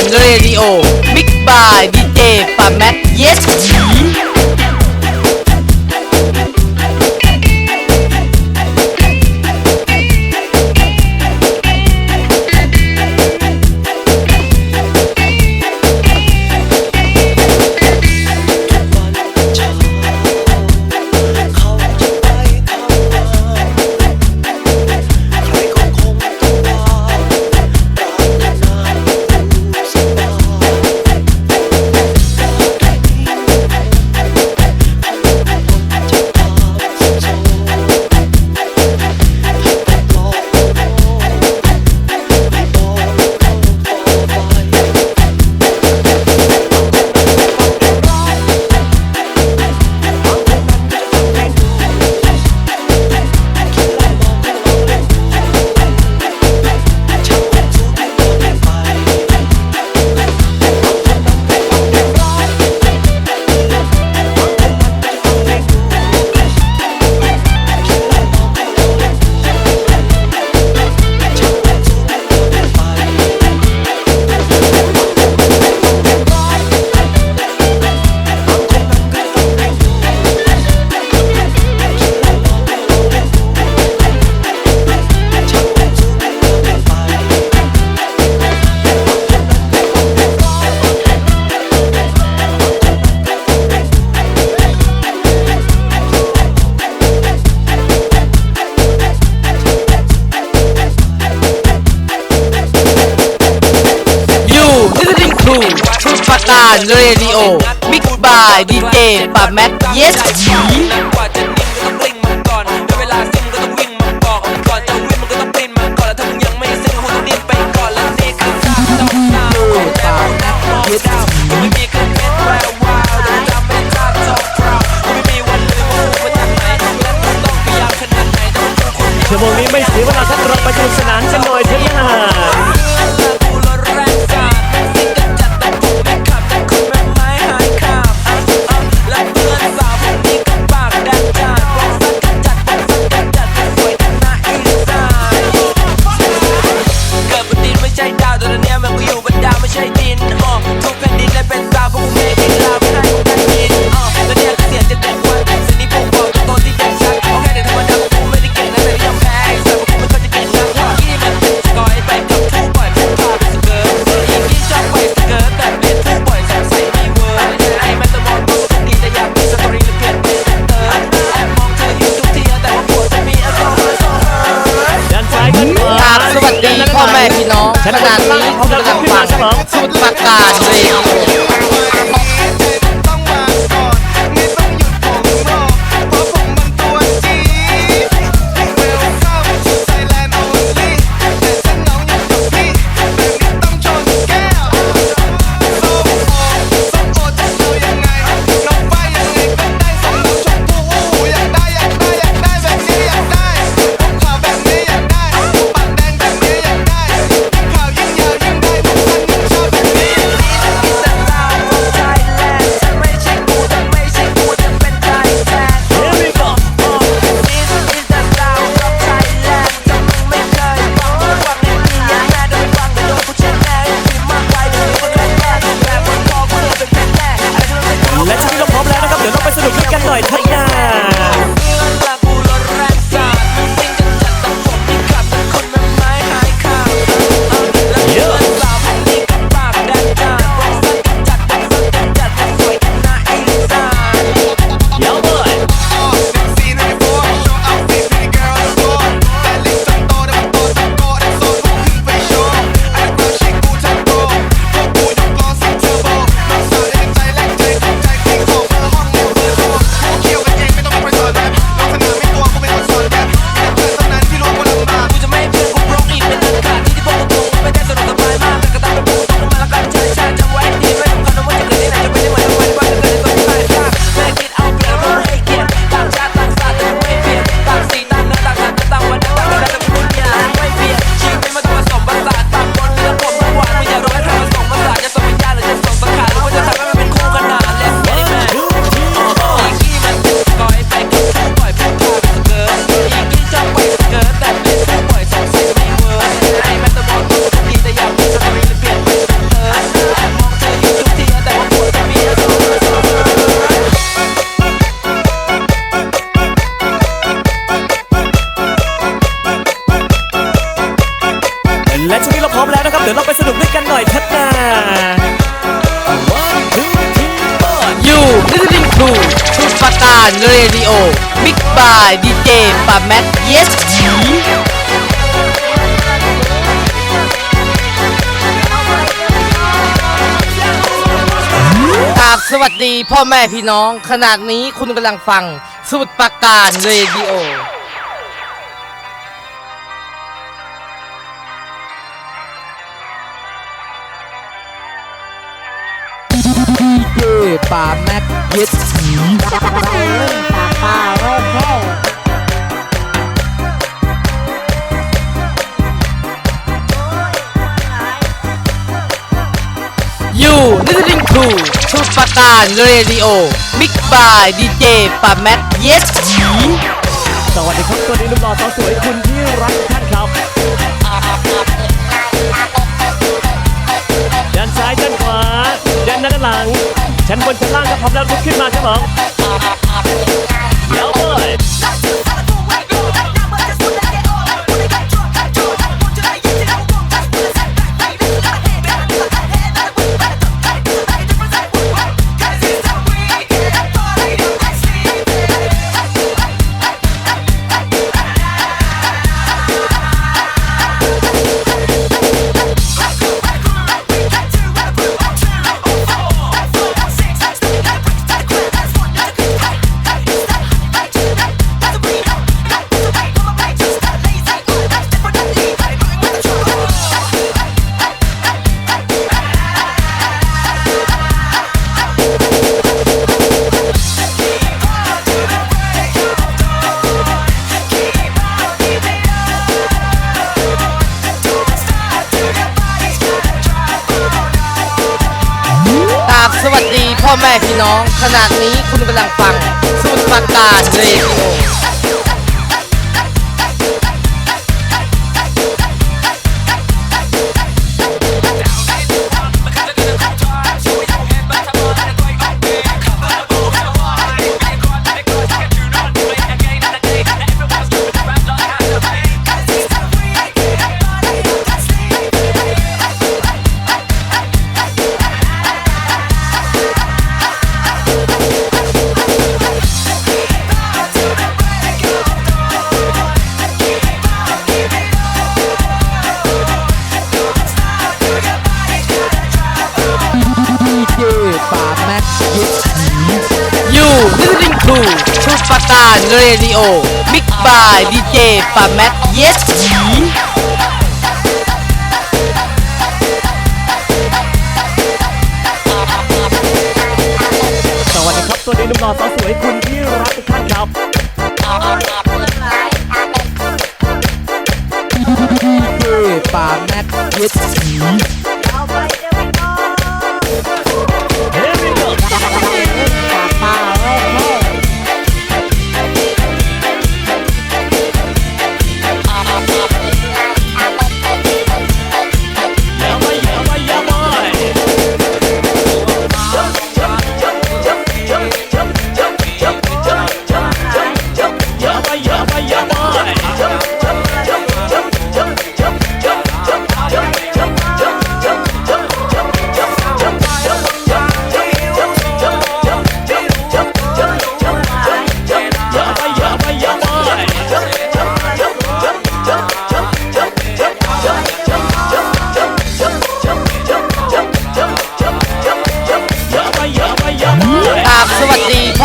Fun Radio Mixed by DJ Pamet Yes! Yes! านเรดิโอ บิ๊กบายดีเจปาแมท เยสจี ดี๋ยวเราไปสนุกด้วยกันหน่อยเถอะนะอยู่ลิสติ้งครูชุดประกาศเรดิโอบิ๊กบายดีเจปาแมท yes จีาบสวัสดีพ่อแม่พี่น้อง ขนาดนี้คุณกำลังฟังสุดประการเรดิโอ ป่าแม็กยึดผีป่าโอเคยูนิสติงคูชูปตานเรดิโอบิ๊กบายดีเจป่าแม็กเยสผีสวัสดีครับสวัสดีลุงหล่อสาวสวยคุณที่รักท่านครับด้านซ้ายด้านขวาด้านหน้าด้านหลัง ชั้นบนชั้นล่างก็พร้อมแล้วลุกขึ้นมาใช่ไหม ราบสวัสดีพ่อแม่พี่น้องขนาดนี้คุณกำลังฟังสูตรประกาศเรดิโอานเรดิโอมิกบายดีเจปาแมท yes ยีสวัสดีครับสวัสดีหนุ่มหล่อสาวสวยคุณ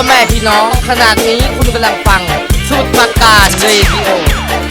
พ่อแม่พี่น้องขนาดนี้คุณกำลังฟังสุดประการเรดิโอ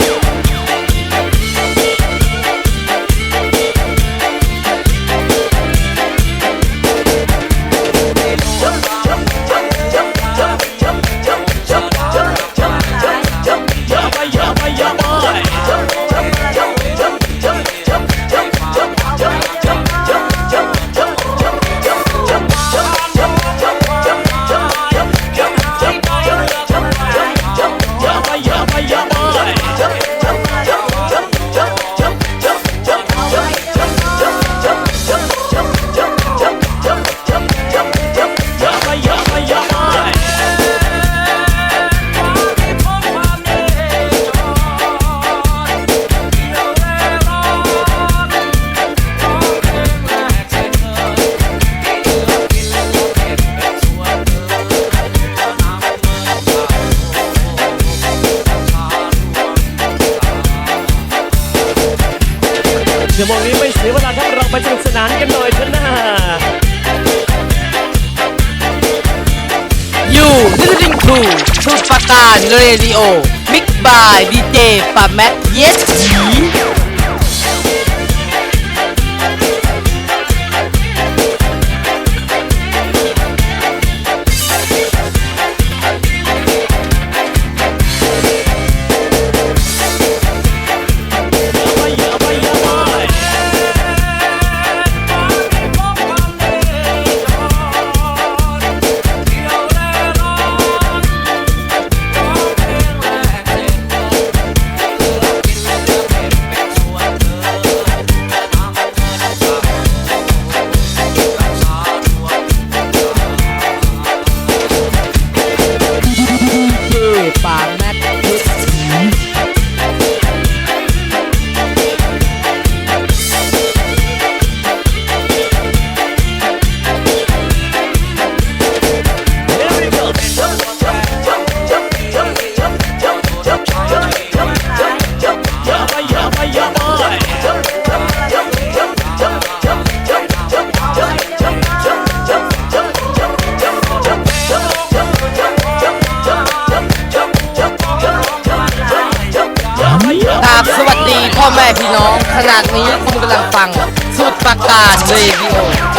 ชั่วโมงนี้ไม่เสียเวลาครับเราไปสนุกสนานกันหน่อยเถอะนะยูลิส t ิ n ง to ชุดประการเรดิโอมิกบายดีเจปาแมท yes ยีอ น้องขนาดนี้คุณกำลังฟังสุดประกาศเรดิโอ